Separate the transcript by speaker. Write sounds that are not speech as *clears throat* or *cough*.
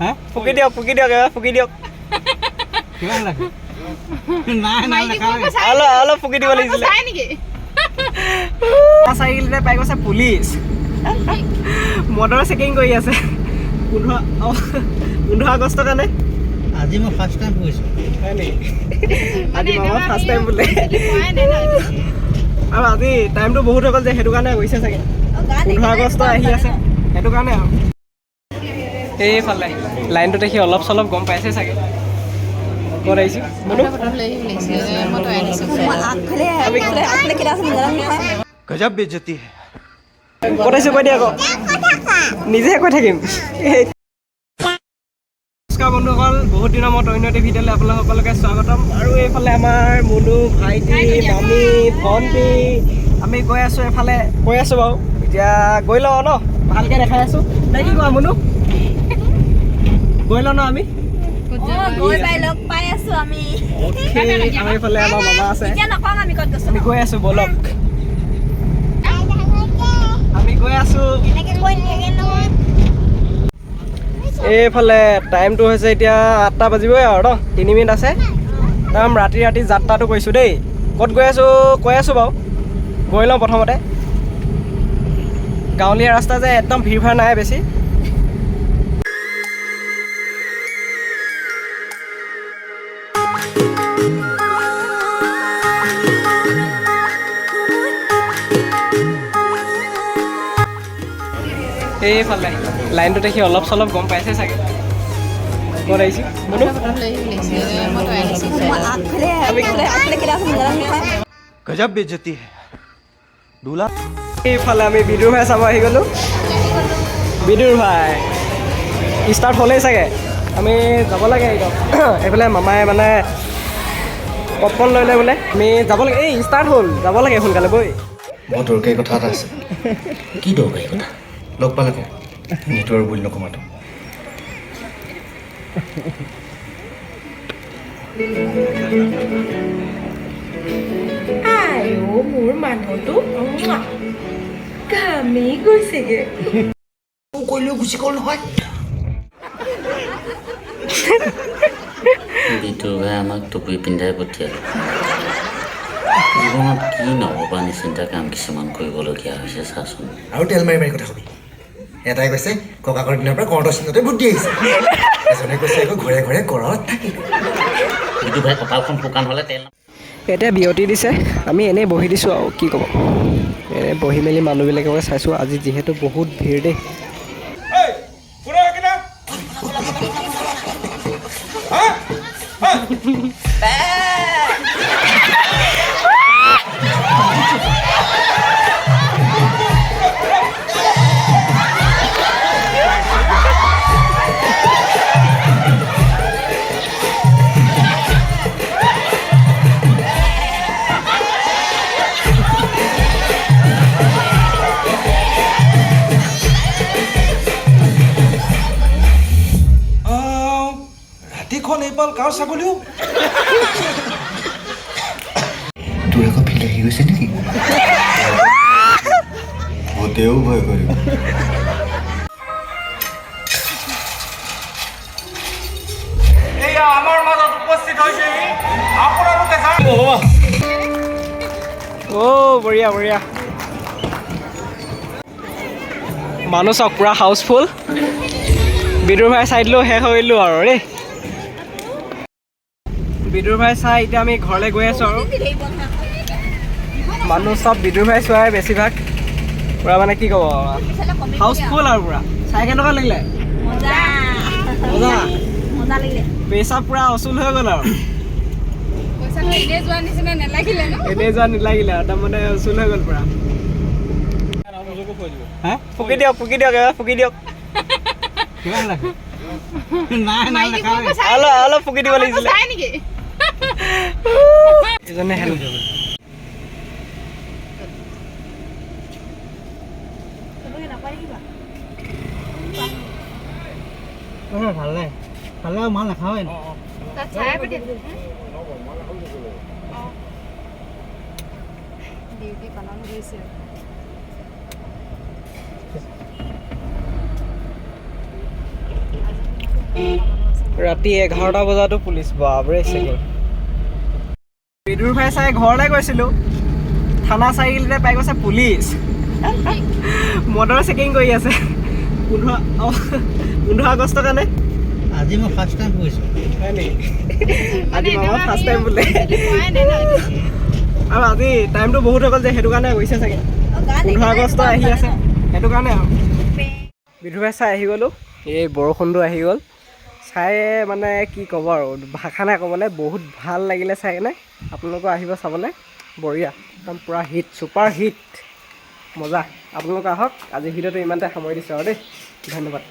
Speaker 1: হা? ফুকি দিয়ক ফুকি দিয়ক এবাৰ ফুকি দিয়ক।
Speaker 2: কিমান লাগে? নাই নাই নাখাওঁ।
Speaker 1: অলপ অলপ ফুকি দিব লাগিছিলে। চাৰিআলিতে পাই গৈছে পুলিচ। মদৰ চেকিং কৰি আছে। পোন্ধৰ পোন্ধৰ আগষ্টৰ কাৰণে।
Speaker 2: আজি মই ফাৰ্ষ্ট টাইম
Speaker 1: নেকি? আজি মামা ফাৰ্ষ্ট টাইম বোলে। আৰু আজি টাইমটো বহুত হৈ গ'ল যে সেইটো কাৰণে গৈছে চাগে। পোন্ধৰ আগষ্ট আহি আছে। সেইটো কাৰণে আৰু। এইফালে লাইনটো দেখি অলপ চলপ গম পাইছে চাগে। ক'ত আহিছোঁ।
Speaker 3: গজব বেজতি
Speaker 1: ক'ত আহিছোঁ কৈ দিয়া আকৌ। নিজে কৈ থাকিম। নমস্কাৰ বন্ধুসকল বহুত দিনৰ মূৰত অন্য এটি ভিডিঅ'লৈ আপোনালোক সকলোকে স্বাগতম। আৰু এইফালে আমাৰ মুনু ভাইটি মামী ভণ্টি আমি গৈ আছোঁ এফালে। গৈ আছোঁ বাৰু। এতিয়া গৈ লওঁ ন। ভালকৈ দেখাই আছোঁ। নে কি কোৱা মুনু? গৈ লওঁ ন আমি
Speaker 4: গৈ পাই লগ পাই আছো আমি।
Speaker 1: গৈ আছোঁ বলক। আমি গৈ আছোঁ। এইফালে টাইমটো হৈছে এতিয়া আঠটা বাজিবই আৰু ন? তিনি মিনিট আছে। একদম ৰাতি ৰাতি যাত্ৰাটো কৰিছোঁ দেই। ক'ত গৈ আছোঁ কৈ আছোঁ বাৰু। গৈ লওঁ প্ৰথমতে। গাঁৱলীয়া ৰাস্তা যে একদম ভিৰ ভাৰ নাই বেছি। এইফালে লাইনটো সি অলপ চলপ গম পাইছে চাগে।
Speaker 3: গজব বেজতি দুলা
Speaker 1: এইফালে আমি বিদুৰ ভাই চাব আহি গ'লোঁ। বিদুৰ ভাই ষ্টাৰ্ট হ'লেই চাগে। আমি যাব লাগে *clears throat* এইফালে মামাই মানে পপকৰ্ণ লৈ লৈ বোলে। আমি যাব লাগে। এই ষ্টাৰ্ট হ'ল। যাব লাগে সোনকালে বৈ
Speaker 5: মই দৰকাৰী কথা এটা আছে। কি দৰকাৰী কথা? লগ পালে কওঁ নিতৌ আৰু বুলি নকমাতো
Speaker 6: আইও মোৰ মানুহটো ঘামি গৈছেগে।
Speaker 5: কৰিলেও গুচি গ'ল নহয়।
Speaker 7: ভাই আমাক টুপি পিন্ধাই পঠিয়ালে। জীৱনত কি নভবা নিচিন্তা কাম কিছুমান কৰিবলগীয়া হৈছে চাচোন।
Speaker 5: আৰু তেল মাৰি মাৰি কথা কবি। এটাই কৈছে ককাকৰ দিনৰ পৰা কৰ্ণ চিহ্নতে বুদ্ধি আহিছে। এজনে কৈছে আকৌ ঘৰে ঘৰে ঘৰত থাকিব
Speaker 7: বিটু ভাই কপালখন শুকান হ'লে তেল
Speaker 1: এতিয়া বিৰতি দিছে আমি এনেই বহি দিছোঁ আৰু কি ক'ব? এনেই বহি মেলি মানুহবিলাককে চাইছোঁ আজি যিহেতু বহুত ভিৰ দেই।
Speaker 3: ৰাতিখন এইপাল কাৰ ছাগলীও
Speaker 5: তোৰ আকৌ ফিল আহি গৈছে নেকি? ভূতেও ভয় কৰিব
Speaker 3: আমাৰ মাজত উপস্থিত হৈছে আপোনালোকে
Speaker 1: অ' বঢ়িয়া বঢ়িয়া। মানুহ চাওক পূৰা হাউচফুল বিদুৰ ভাই চাই দিলোঁ শেষ হৈ দিলোঁ আৰু দেই। বিদুৰ ভাই চাই এতিয়া আমি ঘৰলৈ গৈ আছোঁ আৰু। মানুহ চব বিদুৰ ভাই চোৱাই বেছিভাগ। পূৰা মানে কি ক'ব হাউচফুল আৰু পূৰা। চাই কেনেকুৱা লাগিলে?
Speaker 4: মজা।
Speaker 1: মজা?
Speaker 4: মজা লাগিলে।
Speaker 1: পেচা পূৰা অচুল হৈ গ'ল আৰু।
Speaker 8: এনেই যোৱা নালাগিলে
Speaker 1: আৰু তাৰমানে উচুল হৈ গ'ল পূৰা। ফুকি দিয়ক ফুকি দিয়ক এবাৰ ফুকি দিয়ক। অলপ ফুকি দিব লাগিছিলে।
Speaker 8: চাই নেকি
Speaker 1: এজনে হেল্প
Speaker 2: ভাল লাগে ভাল লাগে মই নাখাওঁৱে
Speaker 8: তাত চাই পাতি ডিউটি পালন কৰিছে
Speaker 1: ৰাতি এঘাৰটা বজাতো পুলিচ বাবৰে চেকিং বিদুৰ ভাই চাই ঘৰলৈ গৈছিলোঁ। থানা চাৰিআলিতে পাই গৈছে পুলিচ। মদৰ চেকিং কৰি আছে। পোন্ধৰ অঁ পোন্ধৰ আগষ্টৰ কাৰণে।
Speaker 2: আজি মই ফাৰ্ষ্ট টাইম
Speaker 1: নেকি আজি মামা ফাৰ্ষ্ট টাইম বোলে। আৰু আজি টাইমটো বহুত হৈ গ'ল যে সেইটো কাৰণে গৈছে চাগে। পোন্ধৰ আগষ্ট আহি আছে। সেইটো কাৰণে আৰু। বিধুভাই চাই আহি গ'লোঁ। এই বৰষুণটো আহি গ'ল। চাই মানে কি ক'ব আৰু ভাষা নাই ক'বলৈ বহুত ভাল লাগিলে চাই কেনে আপোনালোকো আহিব চাবলৈ। বঢ়িয়া একদম পূৰা হিট ছুপাৰ হিট মজা। আপোনালোক আহক আজি ভিডিঅ'টো ইমানতে সামৰি দিছোঁ আৰু দেই। ধন্যবাদ।